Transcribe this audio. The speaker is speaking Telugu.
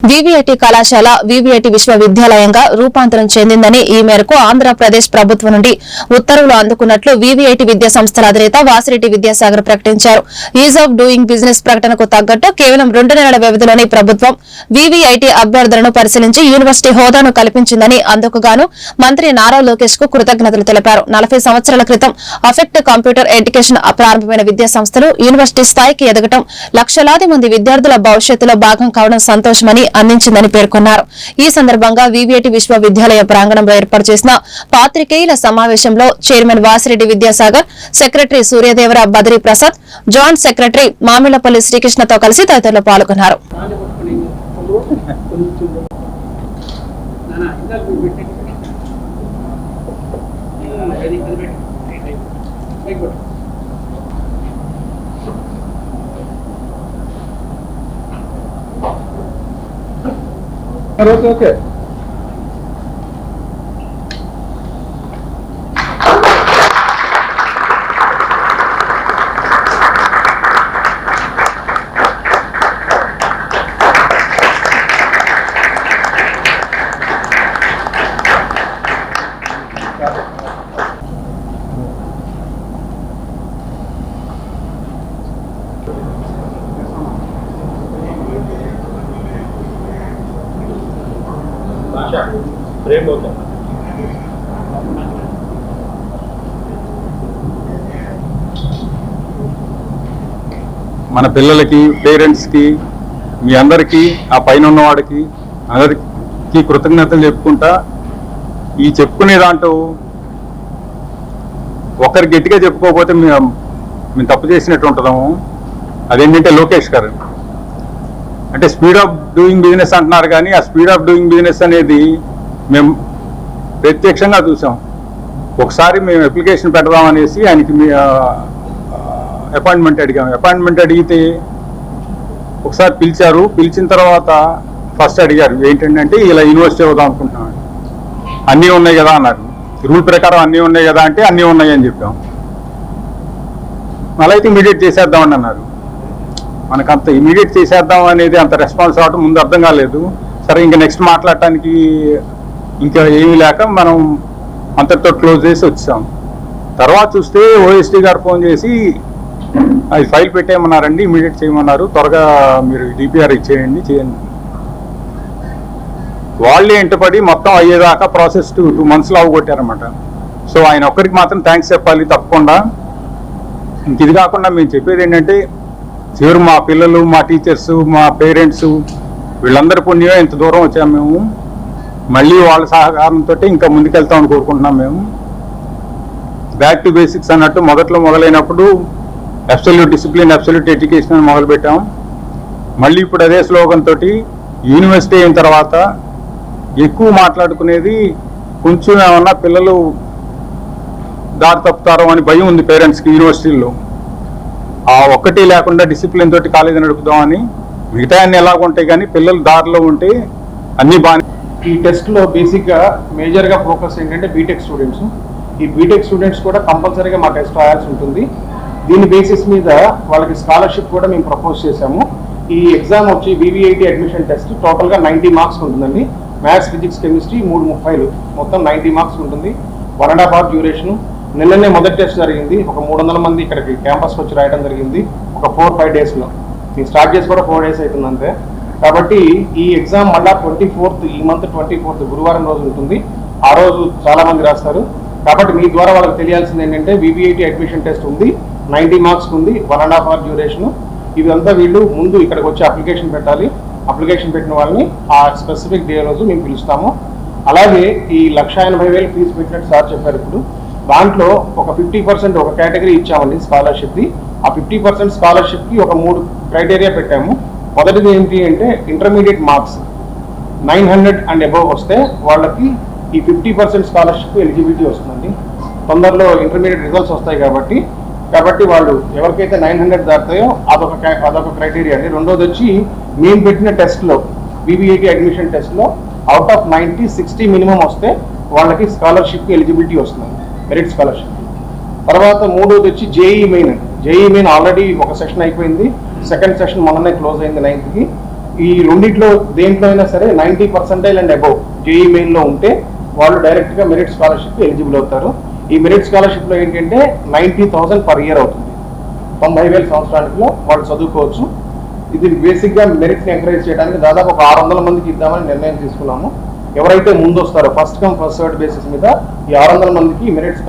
వివిఐటి కళాశాల వివిఐటి విశ్వవిద్యాలయంగా రూపాంతరం చెందిందని ఈ మేరకు ఆంధ్రప్రదేశ్ ప్రభుత్వం నుండి ఉత్తర్వులు అందుకున్నట్లు వివిఐటి విద్యా సంస్థల అధినేత వాసిరెడ్డి విద్యాసాగర్ ప్రకటించారు. ఈజ్ ఆఫ్ డూయింగ్ బిజినెస్ ప్రకటనకు తగ్గట్టు కేవలం రెండు నెలల వ్యవధిలోనే ప్రభుత్వం వివిఐటి అభ్యర్థులను పరిశీలించి యూనివర్సిటీ హోదాను కల్పించిందని అందుకుగాను మంత్రి నారా లోకేష్కు కృతజ్ఞతలు తెలిపారు. నలభై సంవత్సరాల క్రితం అఫెక్ట్ కంప్యూటర్ ఎడ్యుకేషన్ ప్రారంభమైన విద్యా సంస్థలు యూనివర్సిటీ స్థాయికి ఎదగటం లక్షలాది మంది విద్యార్థుల భవిష్యత్తులో భాగం కావడం సంతోషమని అందించిందని పేర్కొన్నారు. ఈ సందర్భంగా వివిఐటి విశ్వవిద్యాలయ ప్రాంగణంలో ఏర్పాటు చేసిన పాత్రికేయుల సమావేశంలో chairman Vasireddy Vidyasagar secretary Suryadevara Badri Prasad joint secretary Mamillapalli శ్రీకృష్ణతో కలిసి తదితరులు పాల్గొన్నారు. Garota é o quê? మన పిల్లలకి పేరెంట్స్కి మీ అందరికీ ఆ పైన ఉన్నవాడికి అందరికీ కృతజ్ఞతలు చెప్పుకుంటా ఈ చెప్పుకునే దాంట్లో ఒకరు గట్టిగా చెప్పుకోకపోతే మేము మేము తప్పు చేసినట్టు ఉంటుందాము అదేంటంటే లోకేష్ గారు. అంటే స్పీడ్ ఆఫ్ డూయింగ్ బిజినెస్ అంటున్నారు కానీ ఆ స్పీడ్ ఆఫ్ డూయింగ్ బిజినెస్ అనేది మేము ప్రత్యక్షంగా చూసాం. ఒకసారి మేము అప్లికేషన్ పెడదాం అనేసి ఆయనకి మీ అపాయింట్మెంట్ అడిగాము అపాయింట్మెంట్ అడిగితే ఒకసారి పిలిచారు. పిలిచిన తర్వాత ఫస్ట్ అడిగారు ఏంటంటే ఇలా యూనివర్సిటీ అవుదాం అనుకుంటున్నాను. అన్నీ ఉన్నాయి కదా అన్నారు. రూల్ ప్రకారం అన్నీ ఉన్నాయి కదా అంటే అన్నీ ఉన్నాయి అని చెప్పాం. మళ్ళీ అయితే ఇమీడియట్ చేసేద్దామని అన్నారు. మనకు అంత ఇమీడియట్ చేసేద్దాం అనేది అంత రెస్పాన్స్ అవడం ముందు అర్థం కాలేదు. సరే ఇంకా నెక్స్ట్ మాట్లాడటానికి ఇంకా ఏమీ లేక మనం అంతటితో క్లోజ్ చేసి వచ్చాం. తర్వాత చూస్తే ఓఎస్టీ గారు ఫోన్ చేసి అది ఫైల్ పెట్టేయమన్నారండి ఇమీడియట్ చేయమన్నారు. త్వరగా మీరు డిపిఆర్ ఇచ్చేయండి చేయండి. వాళ్ళే ఇంటపడి మొత్తం అయ్యేదాకా ప్రాసెస్ టూ టూ మంత్స్లో అవగొట్టారన్నమాట. సో ఆయన ఒక్కరికి మాత్రం థ్యాంక్స్ చెప్పాలి తప్పకుండా. ఇంక ఇది కాకుండా మేము చెప్పేది ఏంటంటే చివరి మా పిల్లలు మా టీచర్స్ మా పేరెంట్స్ వీళ్ళందరి పుణ్యమే ఇంత దూరం వచ్చాము మేము. మళ్ళీ వాళ్ళ సహకారంతో ఇంకా ముందుకెళ్తామని కోరుకుంటున్నాం మేము. బ్యాక్ టు బేసిక్స్ అన్నట్టు మొదట్లో మొదలైనప్పుడు అబ్సల్యూట్ డిసిప్లిన్ అబ్సల్యూట్ ఎడ్యుకేషన్ అని మొదలుపెట్టాం. మళ్ళీ ఇప్పుడు అదే స్లోగన్ తోటి యూనివర్సిటీ అయిన తర్వాత ఎక్కువ మాట్లాడుకునేది కొంచెం ఏమన్నా పిల్లలు దారి తప్పుతారో అని భయం ఉంది పేరెంట్స్కి యూనివర్సిటీల్లో ఆ ఒక్కటి లేకుండా డిసిప్లిన్ తోటి కాలేజీ నడుపుదామని మిగతా అన్ని ఎలాగ ఉంటాయి కానీ పిల్లలు దారిలో ఉంటే అన్ని బాగా ఈ టెస్ట్లో బేసిక్గా మేజర్గా ఫోకస్ ఏంటంటే బీటెక్ స్టూడెంట్స్ ఈ బీటెక్ స్టూడెంట్స్ కూడా కంపల్సరీగా మా టెస్ట్ రాయాల్సి ఉంటుంది. దీని బేసిస్ మీద వాళ్ళకి స్కాలర్షిప్ కూడా మేము ప్రపోజ్ చేశాము. ఈ ఎగ్జామ్ వచ్చి వివిఐటి అడ్మిషన్ టెస్ట్ టోటల్గా నైన్టీ మార్క్స్ ఉంటుందండి. మ్యాథ్స్ ఫిజిక్స్ కెమిస్ట్రీ మూడు ముప్పైలు. మొత్తం నైన్టీ మార్క్స్ ఉంటుంది. One and half hour duration నిన్ననే మొదటి టెస్ట్ జరిగింది. ఒక మూడు వందల మంది ఇక్కడికి క్యాంపస్ వచ్చి రాయడం జరిగింది. ఒక ఫోర్ ఫైవ్ డేస్లో నేను స్టార్ట్ చేసి కూడా ఫోర్ డేస్ అవుతుంది అంతే. కాబట్టి ఈ ఎగ్జామ్ మళ్ళా ట్వంటీ ఫోర్త్ ఈ మంత్ ట్వంటీ ఫోర్త్ గురువారం రోజు ఉంటుంది. ఆ రోజు చాలా మంది రాస్తారు. కాబట్టి మీ ద్వారా వాళ్ళకి తెలియాల్సింది ఏంటంటే వివిఐటి అడ్మిషన్ టెస్ట్ ఉంది. నైంటీ మార్క్స్ ఉంది. One and half hour duration. ఇదంతా వీళ్ళు ముందు ఇక్కడికి వచ్చి అప్లికేషన్ పెట్టాలి. అప్లికేషన్ పెట్టిన వాళ్ళని ఆ స్పెసిఫిక్ డే రోజు మేము పిలుస్తాము. అలాగే ఈ లక్ష ఎనభై వేలు ఫీజు పెట్టినట్టు సార్ చెప్పారు ఇప్పుడు. దాంట్లో ఒక ఫిఫ్టీ పర్సెంట్ ఒక కేటగిరీ ఇచ్చామండి స్కాలర్షిప్ది. ఆ ఫిఫ్టీ పర్సెంట్ స్కాలర్షిప్కి ఒక మూడు క్రైటీరియా పెట్టాము. మొదటిది ఏంటి అంటే intermediate marks. Nine hundred and above వస్తే వాళ్ళకి ఈ ఫిఫ్టీ పర్సెంట్ స్కాలర్షిప్ ఎలిజిబిలిటీ వస్తుందండి. తొందరలో ఇంటర్మీడియట్ రిజల్ట్స్ వస్తాయి కాబట్టి కాబట్టి వాళ్ళు ఎవరికైతే నైన్ హండ్రెడ్ దాటుతాయో అదొక అదొక క్రైటీరియా అండి. రెండోది వచ్చి మేము పెట్టిన టెస్ట్లో బీబీఐటీ అడ్మిషన్ టెస్ట్లో out of ninety sixty minimum వస్తే వాళ్ళకి స్కాలర్షిప్కి ఎలిజిబిలిటీ వస్తుంది మెరిట్ స్కాలర్షిప్. తర్వాత మూడోది వచ్చి JEE main. JEE main already ఒక సెషన్ అయిపోయింది. సెకండ్ సెషన్ మొన్ననే క్లోజ్ అయింది నైన్త్కి. ఈ రెండిట్లో దేంట్లో అయినా సరే ninety percentile and above JEE మెయిన్లో ఉంటే వాళ్ళు డైరెక్ట్గా మెరిట్ స్కాలర్షిప్ ఎలిజిబుల్ అవుతారు. ఈ మెరిట్ స్కాలర్షిప్లో ఏంటంటే నైంటీ థౌసండ్ పర్ ఇయర్ అవుతుంది. తొంభై వేల సంవత్సరానికిలో వాళ్ళు చదువుకోవచ్చు. ఇది బేసిక్గా మెరిట్ని ఎంకరేజ్ చేయడానికి దాదాపు ఒక ఆరు వందల మందికి ఇద్దామని నిర్ణయం తీసుకున్నాము. ఎవరైతే ముందు వస్తారో first come first serve basis మీద ఈ ఆరు వందల మందికి మెరిట్